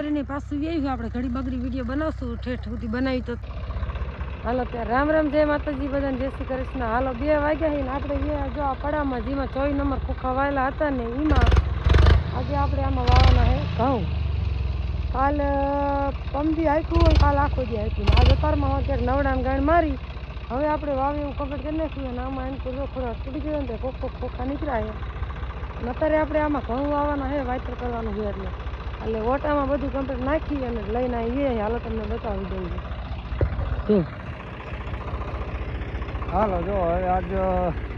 ભરીને પાછું આવ્યું આપણે ઘડી બગડી વીડિયો બનાવશું. ઠેઠ સુધી બનાવી તો હાલો ત્યાં રામ રામ, જય માતાજી, બધાને જય શ્રી કૃષ્ણ. હાલો, બે વાગ્યા છે ને આપણે એ જો આ પડામાં જેમાં ચોવીસ નંબર ખોખા વાયેલા હતા ને એમાં આજે આપણે આમાં વાવવાના છે ઘઉં. કાલ પમદી હાંક્યું હોય, કાલ આખો દી હાંક્યું આજે અત્યારમાં ક્યાંક નવડાને ગાણ મારી. હવે આપણે વાવી એવું કમ્પ્લીટ કરી નાખ્યું અને આમાં એમ તો થોડા તૂટી ગયો ને કોક કોક ખોખા નીકળ્યા અત્યારે આપણે આમાં ઘઉં વાવવાના છે વાયતર કરવાનું છે એટલે એટલે ઓટામાં બધું કમ્પ્લીટ નાખી અને લઈને આવીએ. હાલો તમને બતાવી દઉં છું. હાલો જો હવે આજ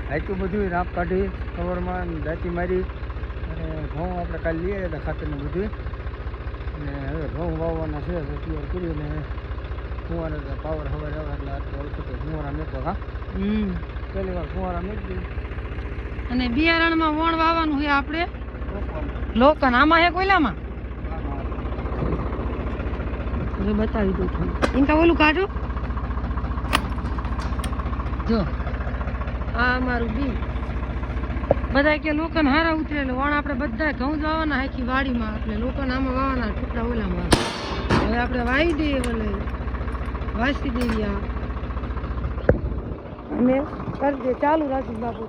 આટલું બધું નાપ કાઢી કવરમાં દાંતી મારી. અને ઘઉં આપણે કાલે લઈએ હતા ખાતરનું બધું અને હવે ઘઉં વાવવાના છે તો તૈયાર કર્યું ને કુંવારે પાવર હવાર આવે એટલે આટલું તો ઓળખું તો ફુવારા મેકો હા? હમ. પહેલી વાર કુંવારા મેકી અને બિયારણમાં વણ વાવવાનું છે આપણે? લોકન આમાં હે કોયલામાં? જો બતાવી દઉં છું. ઇનકા ઓલું કાઢો. જો આ અમારું બી બધા કે લોકન હારા ઉતરે વણ આપણે બધા ઘઉં જ વાવવાના આખી વાડીમાં. એટલે લોકોને આમાં વાવવાના ટુકડા ઓલામાં. હવે આપણે વાવી દઈએ બોલે વાસી દઈએ આ. અને કરી દે ચાલુ રાજુ બાપુ.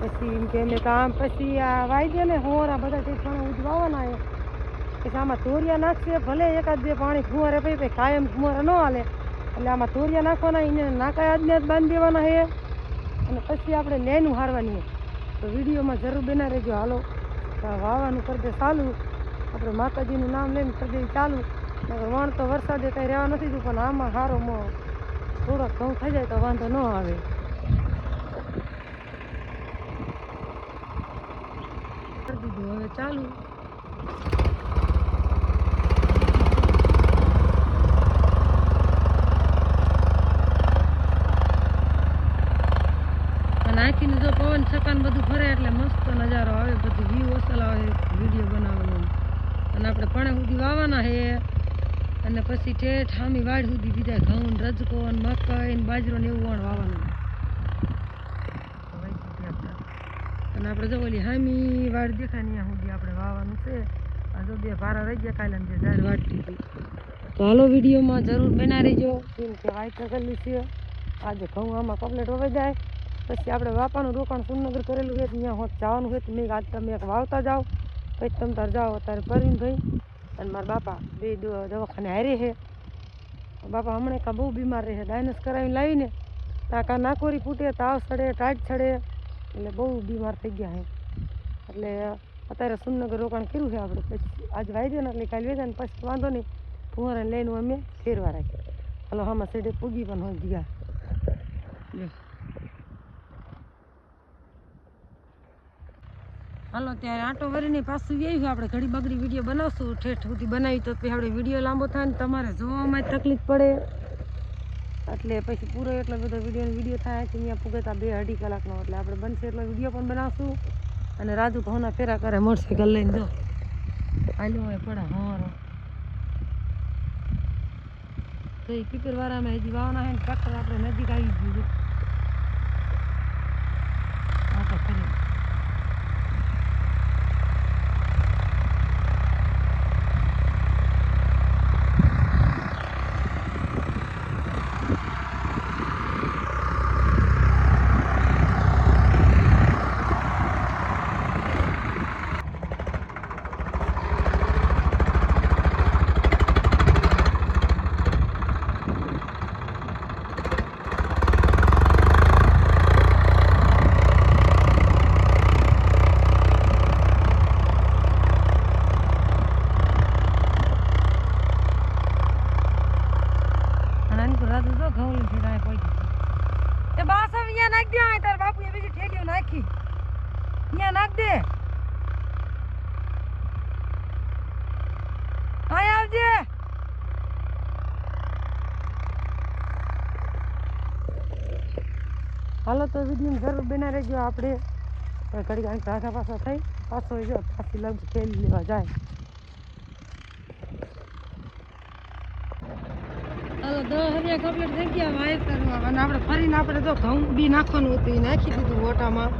પછી એમ કે અમે કામ પછી આ વાઈ દે ને હોરા બધા જે પણ ઉજવાવાના એ પછી આમાં તોરિયા નાખશે, ભલે એકાદ બે પાણી ફુવારે પી પછી કાયમ ફુવારા ન હાલે. એટલે આમાં તોરિયા નાખવાના, એને નાકાય આજને જ બાંધી દેવાના છે અને પછી આપણે લેનું હારવાની તો વિડીયોમાં જરૂર બના રહેજો. હાલો વાવવાનું કરી દે ચાલુ. આપણે માતાજીનું નામ લઈને કરી દે ચાલુ. વણ તો વરસાદે કંઈ રહેવા નથી દીધું પણ આમાં સારો મો થોડોક ઘઉં થઈ જાય તો વાંધો ન આવે. કરી દીધું. હવે ચાલુ. અને આખીને જો પવન છકાન બધું ફરે એટલે મસ્ત નજારો આવે, બધું વ્યૂ અસલ આવે વીડિયો બનાવવાનો. અને આપણે પણે સુધી વાવવાના છે અને પછી ઠેઠ હામી વાડ સુધી બીજા ઘઉં રજકો ને મકાઈ ને બાજરો ને એવું વણ વાવવાનું અને આપણે જો ઓલી હામી વાડ દેખાય ને ત્યાં સુધી આપણે વાવવાનું છે. આ જો બે ભારા રહી ગયા કાલે જે ઝાડ વાટતી હતી. તો હાલો વિડીયોમાં જરૂર બના રહીજો. કેમ કે વાઇટ કરેલી છે. આજે ઘઉં આમાં કમ્પ્લીટ વવાઈ જાય. પછી આપણે બાપાનું રોકાણ સુનગર કરેલું હોય ત્યાં હોત જવાનું હોય તો મેં આજ તમે વાવતા જાઓ, પછી તમે તાર જાઓ, અત્યારે પરવીનભાઈ અને મારા બાપા બે દવાખાને હારે છે. બાપા હમણાં કાં બહુ બીમાર રહે ડાયનસ કરાવીને લાવીને તાકા નાકોરી ફૂટે, તાવ ચડે ટાઈટ ચડે એટલે બહુ બીમાર થઈ ગયા છે. એટલે અત્યારે સુનગર રોકાણ કર્યું છે આપણે, પછી આજ વાઈ ને એટલે કાલે વેચાય ને પછી વાંધો નહીં, ફુવારાને લઈને અમે ફેરવા રાખ્યા. હલો, હામાં સેડે પૂગી પણ હોય ગયા. હાલો, ત્યારે આટો વરીને પાછું આવ્યું આપણે ઘડી બગડી વીડિયો બનાવશું. ઠેઠ સુધી બનાવી તો પછી આપણે વીડિયો લાંબો થાય ને તમારે જોવામાં તકલીફ પડે. એટલે પછી પૂરો એટલો બધો વીડિયો વીડિયો થાય કે અહીંયા પૂગતા બે અઢી કલાકનો. એટલે આપણે બનશે એટલો વીડિયો પણ બનાવશું. અને રાજુ ઘઉંના ફેરા કરે મોટરસાઇકલ લઈને. જો. હાલ્યો હોય પડે હવારો. તો એ પીપરવાળામાં હજી વાવના હોય ને, ટ્રેક્ટર આપણે નજીક આવી ગયું તો ખરી અને આની તો રાધુ જો ઘઉં લઈને ફેરાય પડી એ બાસ હવે અહીંયા નાખ દે અહીં તાર બાપુ એ બીજી ઠેલીઓ નાખી અહીંયા નાખ દે અહીં આવજે હાલો તો વીડિયો જરૂર બના રહેજો. આપણે હવે ઘડી ઘડી પાછા પાછા થઈ, પાછો જો પાછી લગ ખેલી લેવા જાય. હાલો દસ હજાર કમ્પ્લીટ થઈ ગયા. વાયર અને આપણે ફરીને આપણે તો ઘઉં બી નાખવાનું હતું, એ નાખી દીધું ઓટામાં.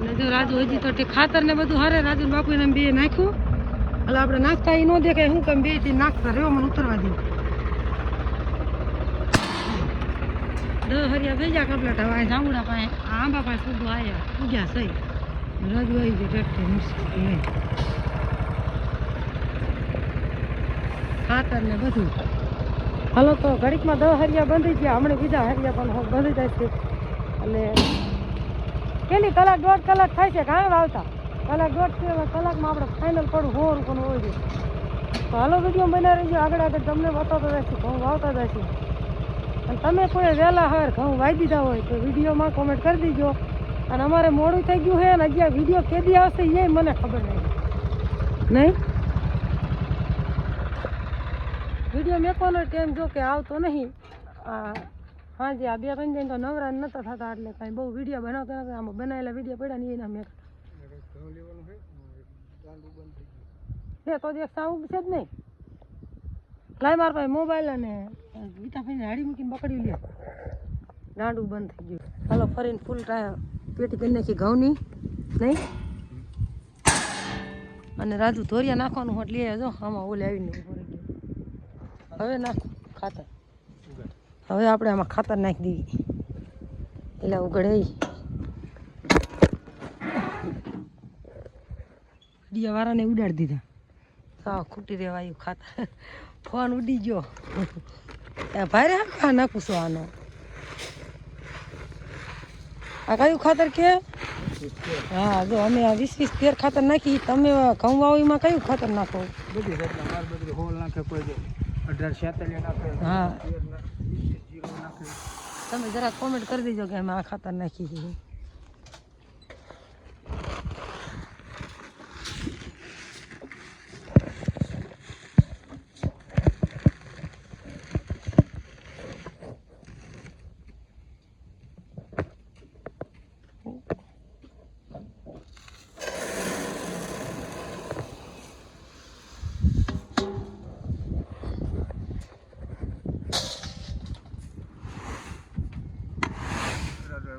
અને જો રાજુ હજી તો ખાતર ને બધું હારે રાજુ બાપુ એને બે નાખ્યું. એટલે આપણે નાખતા એ ન દેખાય. હું કેમ બેથી નાખતા રહ્યો, મને ઉતરવા દે. દસ હરિયા થઈ ગયા આ પાસે આંબા પાસે સુધી આવ્યા પૂગ્યા સહી રજુ નહીં ખાતર ને બધું. હાલો તો ઘડીકમાં દસ હરિયા બંધી ગયા. હમણાં બીજા હરિયા પણ બંધી જાય છે. એટલે કેટલી કલાક દોઢ કલાક થાય છે ઘણા આવતા? કલાક દોઢ છે કલાકમાં આપણે ફાઇનલ પડું સો રૂપિયાનું હોય છે. તો હાલો વીડિયો બનાવી રહીજો આગળ આગળ તમને બતાવતો જઈશું ઘઉં વાવતા જઈશું. અને તમે કોઈ વહેલા હાર ઘઉં વાઈ દીધા હોય તો વિડીયોમાં કોમેન્ટ કરી દીજો. અને અમારે મોડું થઈ ગયું છે અને હજી વીડિયો કેદી આવશે એ મને ખબર નહીં. નહીં? વીડિયો મેકવાનો ટાઈમ જો કે આવતો નહીં. હા હાજી આ બે ત્રણ દિન તો નવરા નતા થતા એટલે કાંઈ બહુ વીડિયો બનાવતા નતા. આમાં બનાવેલા વીડિયો પડ્યા ને એના મેં તો દેખ સાવું છે જ નહીં. લાઈ માર પાસે મોબાઈલ અને ગીતાભાઈને હાડી મૂકીને પકડી લે દાંડું બંધ થઈ ગયું. હાલો, ફરીને ફૂલ પેટી કરી નાખી ઘઉંની, નહીં? અને રાજુ ધોરિયા નાખવાનું હોટ લઈ જો આમાં ઓલે આવીને હવે નાખ ખાતર. હવે આપણે આમાં ખાતર નાખી દઈએ એટલે ઉગડે ડીયા વાળાને ઉડાડી દીધા. સાવ ખૂટી રેવાયું ખાતર. ફોન ઉડી ગયો. ભારે હા નાખું છું આનો આ કયું ખાતર કે હા જો અમે આ વીસ વીસ તેર ખાતર નાખી તમે ઘઉં વાવીમાં કયું ખાતર નાખો બધી હોલ નાખે કોઈ અઢાર છેતાલીસ નાખે હા તમે જરા કોમેન્ટ કરી દેજો કે અમે આ ખાતર નાખી છે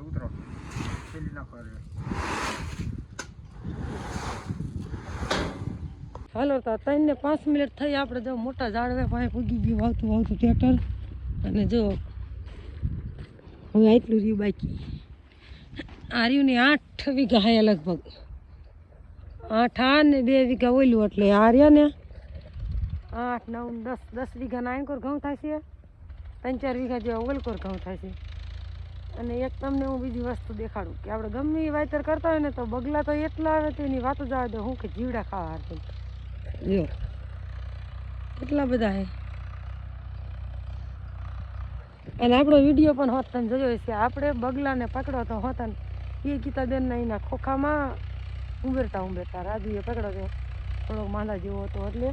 ઉતરો ઉતરો પેલી નાખો રે હાલો, તો ત્રણ ને પાંચ મિનિટ થઈ, આપણે જો મોટા ઝાડવે પાસે પૂગી ગયું, વાવતું વાવતું ટ્રેક્ટર અને જો હવે આટલું રહ્યું બાકી. આ રહ્યું ને આઠ વીઘા હે લગભગ. આઠ આ ને બે વીઘા ઓલું એટલે આ રહ્યા ને. આઠ, નવ, દસ દસ વીઘા નાયણકોર ઘઉં થાય છે. ત્રણ, ચાર વીઘા જેવા ઓલકોર ઘઉં થાય છે. અને એક તમને હું બીજી વસ્તુ દેખાડું, કે આપણે ગમે એ વાયતર કરતા હોય ને તો બગલા તો એટલા આવે તો એની વાતો જ આવે તો હું કે જીવડા ખાવા હારતું જો કેટલા બધા હે? અને આપણો વીડિયો પણ હોત તમે જોયો છે આપણે બગલાને પકડો તો હોત એ ગીતાબેનના એના ખોખામાં ઉમેરતા ઉમેરતા રાજુએ પકડો તો થોડોક માંદા જેવો હતો એટલે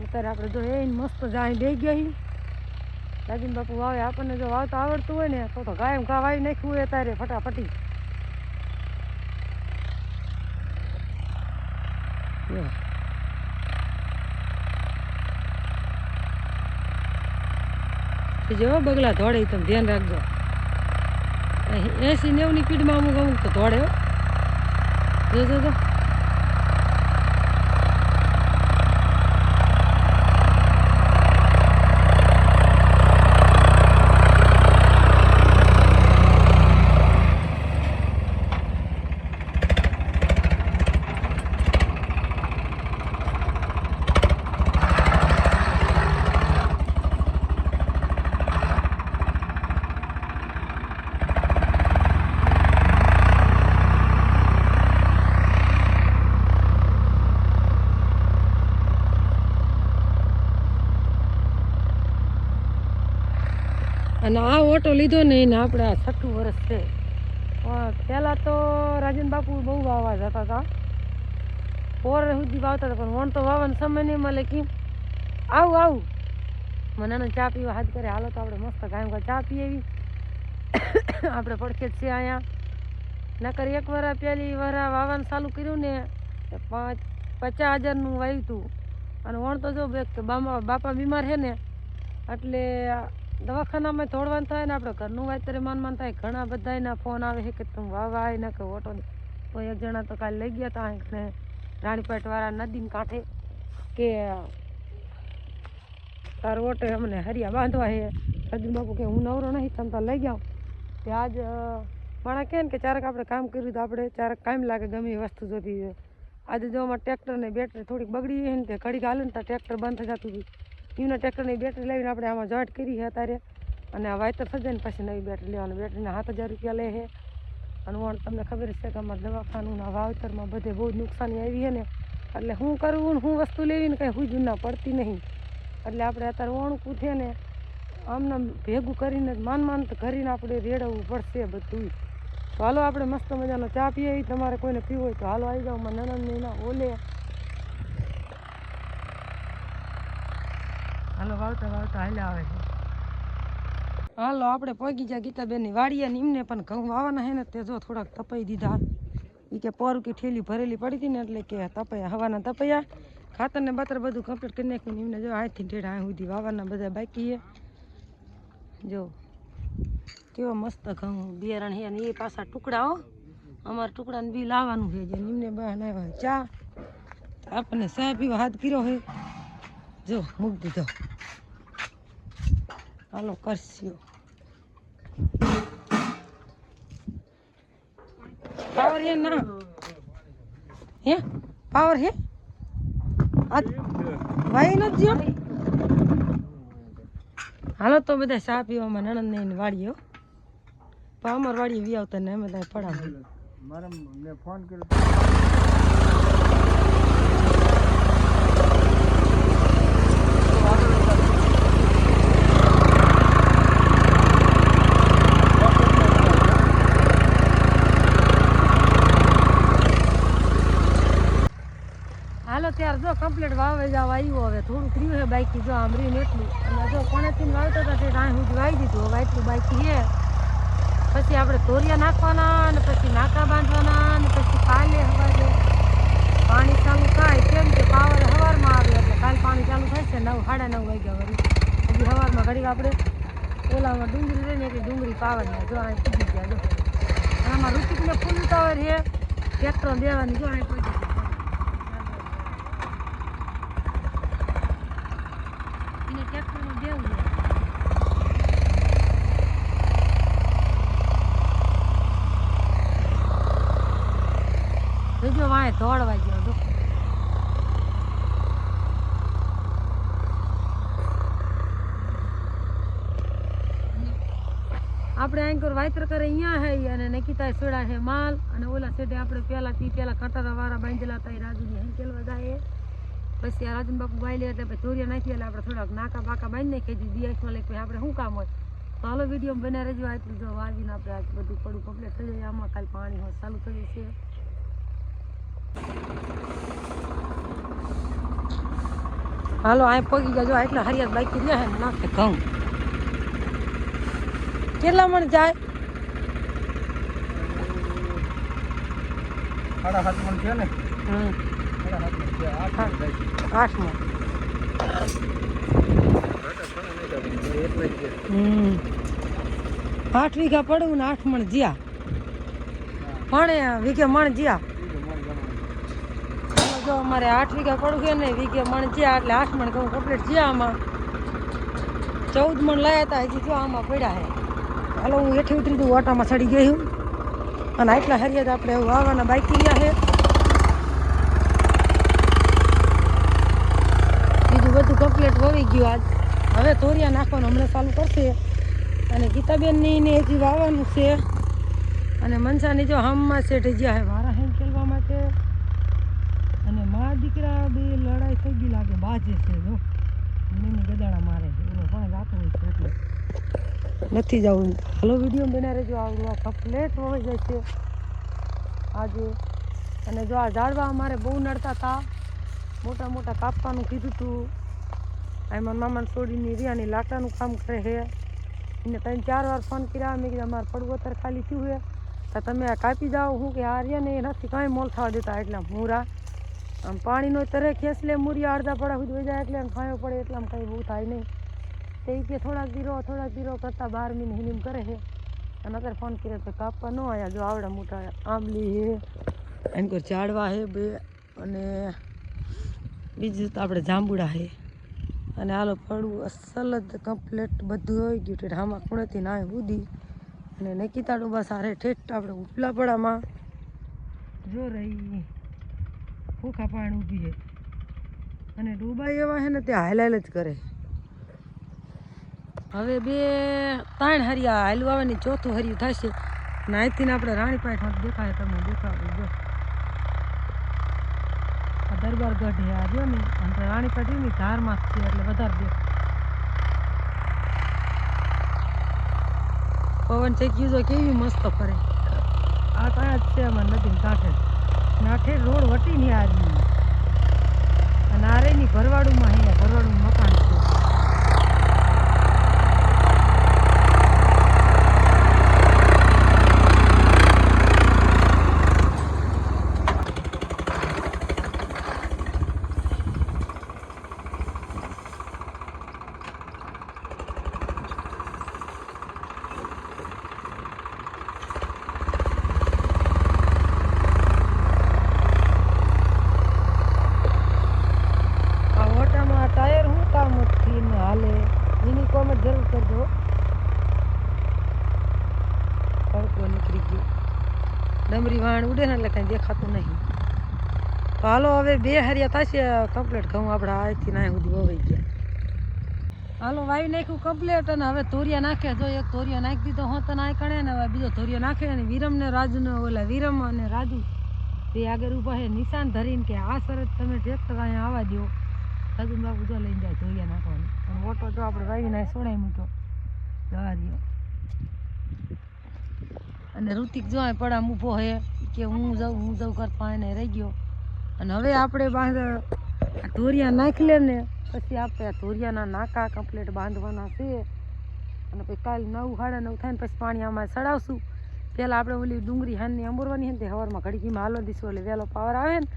અત્યારે આપણે જો એ મસ્ત જાય બે ગયા રાજન બાપુ વાવે, આપણને જો વાવતા આવડતું હોય ને, તો તો ગાયમ ઘા વાવી નાખ્યું હોય તારે ફટાફટી. જો. એ જો બગલા ઈ તમે ધ્યાન રાખજો. એસી નેવની સ્પીડમાં અમુક અમુક તો દોડે હો. જો જો જો અને આ ઓટો લીધો ને એને આપણે આ છઠ્ઠું વર્ષ છે. પહેલાં તો રાજન બાપુ બહુ વાવવા જતા હતા. પોર સુધી વાવતા હતા, પણ વણ તો વાવવાનો સમય નહીં મળે કેમ આવું આવું. મને એને ચા પીવા હાથ કરે. હાલો તો આપણે મસ્ત ગામ ગા ચા પી એવી આપણે પડખે જ છે અહીંયા. નકર એક વરા પહેલી વાર વાવવાનું ચાલુ કર્યું ને પાંચ, પચાસ હજારનું વાવ્યું હતું અને વણ તો જો બે કે બાપા બાપા બીમાર છે ને, એટલે દવાખાનામાં તોડવાનું થાય ને આપણે ઘરનું વાતરે મન માન થાય. ઘણા બધા એના ફોન આવે છે કે તું વાવા આવી ના કે ઓટો તો એક જણા તો કાલે લઈ ગયા હતા ને રાણીપેટ વાળા નદીને કાંઠે કે તાર ઓટે અમને હરિયા બાંધવા હે રજન બાપુ કે હું નવરો નહીં, તમે તો લઈ ગયા તે આજ માણા કહે ને કે ચારક આપણે કામ કર્યું તો આપણે, ચારક કામ લાગે ગમે વસ્તુ જોતી આજે જો અમારે ટ્રેક્ટરની બેટરી થોડીક બગડી ને તે ઘડી ગાલે ને તો ટ્રેક્ટર બંધ થઈ જતું હતું. એના ટ્રેક્ટરની બેટરી લાવીને આપણે આમાં જોઈન્ટ કરી છે અત્યારે. અને આ વાયતર થઈ પછી નવી બેટરી લેવાની. બેટરીના સાત હજાર રૂપિયા લે છે. અને વણ તમને ખબર છે કે અમારા દવાખાનું વાવતરમાં બધે બહુ નુકસાની આવી છે ને. એટલે શું કરવું ને શું વસ્તુ લેવી ને કંઈ હુજું ના પડતી નહીં. એટલે આપણે અત્યારે ઓણકું કૂથે ને આમને આમ ભેગું કરીને માન માન કરીને આપણે રેડવવું પડશે બધું તો હાલો આપણે મસ્ત મજાનો ચા પીએ. તમારે કોઈને પીવો હોય તો હાલો આવી જાઓ. મારા એના ઓલે હાલો વાવતા વાવતા હાલ્યા આવે છે. હાલો, આપણે પગી ગયા ગીતાબેનની વાડીએ ને પણ ઘઉં વાવવાના હે ને તે જો થોડાક તપાઈ દીધા. એ કે પોરું ઠેલી ભરેલી પડી હતી ને એટલે કે તપૈયા, હવાના તપૈયા. ખાતર ને બાતર બધું કમ્પ્લીટ કરી નાખ્યું ને એમને જો આથી આ સુધી વાવવાના બધા બાકી છે. જો, કેવા મસ્ત ઘઉં બિયારણ છે ને એ પાછા ટુકડા હો. અમારે ટુકડાને બી લાવવાનું છે જે નિમને બનાવ્યા ચા. આપણને ચા પીવા હાથ કર્યો હોય જો, મૂકી દીધો. હાલો કરસ્યો પાવર હે ના? હે? પાવર હે? ભાઈ નથી જ્યો? હાલો તો બધા ચા પીવામાં નણંદ ને વાડીઓ પણ અમાર વાડીએ વી આવતા ને અમે ત્યાં પડાવે. મેં ફોન કર્યો હાલો ત્યારે જો કમ્પ્લીટ વાવે જાવ આવ્યું હવે. થોડુંક રહ્યું છે બાકી જો આમ રહ્યું એટલું. અને જો કોણેથી વાવતો હતા તે રાહ સુધી વાવી દીધું. હવે એટલું બાકી છે પછી આપણે તોરિયા નાખવાના અને પછી નાકા બાંધવાના અને પછી કાલે સવારે પાણી ચાલુ થાય. કેમ કે પાવર સવારમાં આવે એટલે કાલ પાણી ચાલુ થાય છે નવ, સાડા નવ વાગ્યા વળી. હજી સવારમાં ઘડીક આપણે ઓલામાં ડુંગળી રહીને એટલે ડુંગળી પાવાની જો આ પૂજી ગયા. જો. આમાં ઋતિકને ફૂલ ટાવર છે ટ્રેક્ટર દેવાની જો અહીં પૂજી ગયા એને ટ્રેક્ટરમાં દેવું છે જોજો વાંહે દોડવા ગયો હતો. આપણે આંકર વાયતર કરે અહીંયા હે અને નકીતા સોડા છે માલ અને ઓલા સેટે આપણે પેલા થી પેલા કટારા વાળા બાંધેલા હતા એ રાજુની કેલવા જાય પછી આ રાજન બાપુ બાઈ લે એટલે પછી ધોરિયા નાખીએ એટલે આપણે થોડાક નાકા બાકા બાંધી નાખીએ છીએ દિયાસમાં લઈ પછી આપણે શું કામ હોય? તો હાલો વીડિયો બના રહેજો આટલું જો વાવીને આપણે આજ બધું પડું કમ્પ્લીટ થઈ જાય. આમાં કાલ પાણી ચાલુ થઈ જશે. હાલો આ પગી ગયા જો એટલા હરિયાત બાકી રહ્યા ને નાખે. ઘઉં. કેટલા મણ જાય? સાડા સાત મણ છે ને? આઠ મણ આઠ વીઘા પડવું ને આઠ મણ જ્યા. પણ વીઘે મણ જ્યા બીજું મણ ગણવાનું ચાલો જો અમારે આઠ વીઘા પડવું છે ને, વીઘે મણ જ્યાં એટલે આઠ મણ ઘઉં કમ્પ્લીટ જ્યાં આમાં. ચૌદ મણ લાયા હતા હજી જો આમાં પડ્યા છે. હાલો, હું એઠી ઉતરી દઉં ઓટામાં ચડી ગઈ હું. અને આટલા હરિયાદ આપણે વાવવાના બાકી ગયા છે. બીજું બધું કમ્પ્લીટ વવી ગયું આજ. હવે તોરિયા નાખવાનું હમણાં ચાલુ કરશે. અને ગીતાબેનની હજી વાવવાનું છે. અને મનસાની જો હમમાં સેટ જ્યાં છે વારા હેમ ખેલવા માટે અને મા દીકરા બે લડાઈ થઈ ગઈ લાગે બાજે છે, જો. મમ્મી ગદાડા મારે છે, એનો પણ રાતો હોય છે એટલે. નથી જવું. હલો, વીડિયો બના રહેજો. આવડું આ કમ્પ્લેટ હોઈ જાય છે. આજે. અને જો આ ઝાડવા અમારે બહુ નડતા હતા મોટા મોટા કાપવાનું કીધું હતું એમાં મામાને છોડીને રિયાની લાકડાનું કામ કરે છે એને ત્રણ ચાર વાર ફોન કર્યા. મેં કીધું, અમારે પડવોતર ખાલી થયું છે તો તમે આ કાપી જાઓ. હું કે, આ રહ્યા ને, એ નથી, કાંઈ મોલ થવા દેતા. એટલા મૂરા આમ પાણીનો તરે ખેંચલે મૂરિયા અડધા પડા સુધી વહી જાય એટલે આમ ખાયો પડે એટલે આમ કંઈ બહુ થાય નહીં. તે કે થોડાક દીરો થોડાક દીરો કરતાં બાર મહિને હિલીમ કરે છે અને અત્યારે ફોન કર્યો તો કાપવા ન આવ્યા જો આવડા મોટા આંબલી છે એને કોઈ ઝાડવા છે બે અને બીજું તો આપણે જાંબુડા છે અને આલો પડવું અસલ જ કમ્પ્લેટ બધું હોય ગયું ઠેઠ આમાં ખૂણેથી ના ઉદી. અને નકીતા બસ સારે ઠેઠ આપણે ઉપલા પડામાં. જો રહી. ખોખા પાણી ઊભી છે. અને ડુબાઈ એવા છે ને તે હાઈલાઈલ જ કરે. હવે બે, ત્રણ હરિયા હાલવા આવવાની, ચોથું હરિયું થશે. અને અહીંથી ને આપણે રાણી પાસે દેખાય, તમને દેખાડું. જો. આ દરબાર ગઢ છે, આ જો ને અને તો રાણી પાસે ની ધારમાં છે, એટલે વધારે દેખાય. પવન ચેક્યું જો કેવી મસ્ત ફરે. આ ત્યાં જ છે, અમારે નદી કાંઠે. નાઠે રોડ વટી ની આવી અને આરેની ભરવાડુમાં અહીંયા ભરવાડું મકાન છે આ ઓટામાં આ ટાયર શું કામથી ને હાલે એની કોમ જ જરૂર કરજો તડકો નીકળી ગયો વાણ ઉડે ને એટલે કાંઈ દેખાતું નહીં. તો હાલો હવે બે હરિયા થશે કમ્પ્લેટ ઘઉં આપણે અહીંથી ના સુધી વવાઈ ગયા. હાલો વાવી નાખ્યું કમ્પ્લેટ અને હવે તોરિયા નાખે. જો એક તોરિયો નાખી દીધો હોત ના કણે, ને હવે બીજો તોરિયો નાખે અને વિરમ ને રાજુ ઓલા વિરમ અને રાજુ તે આગળ ઊભા છે, નિશાન ધરીને કે આ શરત તમે ટ્રેક્ટર અહીંયા આવવા દો સગુન બાપુ જો લઈને જાય તોરિયા નાખવાનું. અને ઓટો જો આપણે વાવીને સોડાઈ મૂક્યો. જવા અને ઋતિક જો પડામ ઊભો હે કે હું જાઉં હું જાઉં કરતા એને રહી ગયો. અને હવે આપણે બાંધ ધોરિયા નાખી લે ને, પછી આપણે આ ધોરિયાના નાકા કમ્પ્લીટ બાંધવાના છે. અને પછી કાલ નવ, સાડા નવ થાય ને પછી પાણી આમાં ચડાવશું પહેલાં આપણે ઓલી ડુંગળી હાનની અંબોરવાની છે ને, તે હવારમાં ઘડીકીમાં હાલો દઈશું, એટલે વહેલો પાવર આવે ને,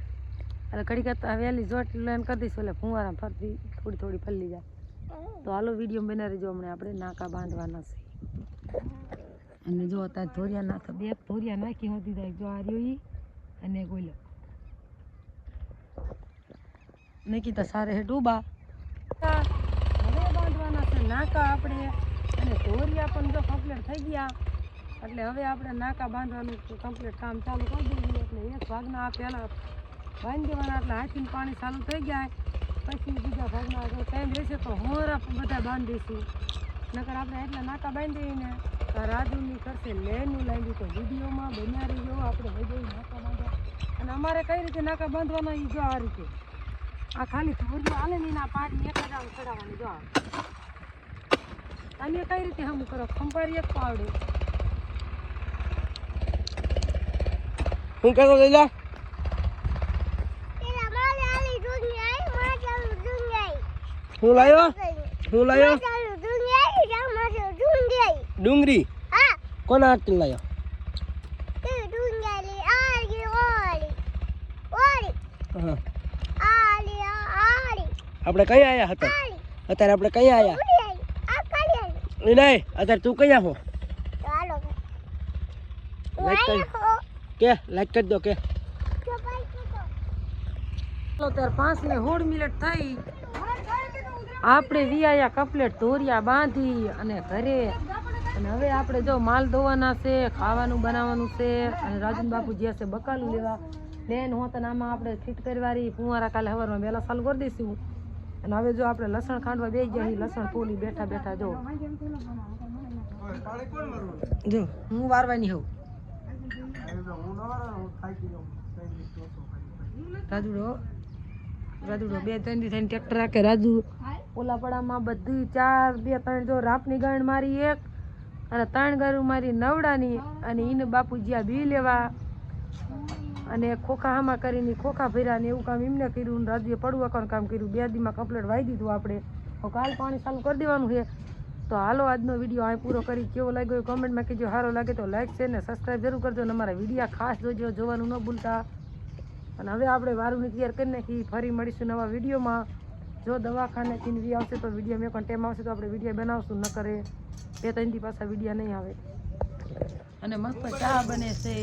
એટલે ઘડી કરતા વહેલી જોટ લઈને કરી દઈશું, એટલે ફુવારા ફરતી થોડી થોડી ફરી જાય. તો હાલો વીડિયો બનાવી જો હમણાં આપણે નાકા બાંધવાના છે. અને જો અત્યારે ધોરિયા નાખ, બે ધોરિયા નાખી હોતી થાય જો આ રહ્યો ઈ અને ઓલો. નિકિતા સારે હે ડૂબા. હવે બાંધવાના છે નાકા આપણે, અને ધોરિયા પણ જો કમ્પ્લીટ થઈ ગયા, એટલે હવે આપણે નાકા બાંધવાનું કમ્પ્લીટ કામ ચાલુ કરી દઈએ એટલે એક ભાગના આ પહેલાં બાંધી દેવાના, એટલે હાથીને પાણી ચાલુ થઈ જાય, પછી બીજા ભાગના ટાઈમ રહેશે તો હોરા બધા બાંધીશું. નકર આપણે એટલા નાકા બાંધી ને રાજુની કરશે લેનું લાગ્યું તો વિડીયોમાં બન્યા રહીજો આપણે હજુ નાકા બાંધવા અને અમારે કઈ રીતે નાકા બાંધવાના એ જો આ રીતે. આ ખાલી ધોરિયો હાલે ને એના પાડી એક જ આમ ચડાવવાની જો આ. તમે કઈ રીતે હમ કરો? ખંભારી એક પાવડે. હું કહેતો લઈલા હું લાવ્યો હું લાવ્યો ડુંગળી? કોના હાથથી લાવ્યો આપણે કઈ આયા હતા? અત્યારે આપણે કઈ આયા? નહીં અત્યારે તું કઈ આવો કે લાઈક કરી. દો કે. ત્યારે પાંચ ને સોળ મિનિટ થઈ. આપણે વિયાયા કપલેટ ધોરિયા બાંધી અને ઘરે અને હવે આપણે જો માલ ધોવાના છે, ખાવાનું બનાવવાનું છે અને રાજન બાપુ જ્યાં છે બકાલું લેવા. બેન, હું અને આમાં આપણે ફિટ કરવાની ફુવારા કાલે હવારમાં વહેલા સાલ કરી દઈશું. અને હવે જો આપણે લસણ ખાંડવા બે ગયા લસણ ફોલી બેઠા બેઠા જો. જો, હું વારવાની હોઉં. રાજુડો રાજુડો બે ત્રણ થઈને ટ્રેક્ટર રાખે. રાજુ ઓલા પડામાં બધી ચાર, બે, ત્રણ જો રાપની ગાંડ મારી એક અને ત્રણ ગારું મારી નવડાની અને એને બાપુ જ્યાં બી લેવા. અને ખોખા હામા કરીને ખોખા ભર્યા ને એવું કામ એમને કર્યું ને રાજ્ય પડવા કામ કર્યું. બે દીમાં કમ્પ્લીટ વાઈ દીધું આપણે. કાલ પાણી ચાલુ કરી દેવાનું છે. તો હાલો આજનો વીડિયો અહીં પૂરો કરી. કેવો લાગ્યો કમેન્ટમાં કહેજો. સારો લાગે તો લાઈક છે ને સબસ્ક્રાઈબ જરૂર કરજો. અને અમારા વીડિયો ખાસ જોજો, જોવાનું ન ભૂલતા. અને હવે આપણે વારુની તૈયાર કરી નાખી. ફરી મળીશું નવા વિડીયોમાં. જો દવાખાને થી આવશે તો વીડિયો મેં પણ ટેમ આવશે તો આપણે વીડિયો બનાવશું, ન કરે. બે ત્રણથી પાછા વિડીયા નહીં આવે. અને મસ્ત ચા બને છે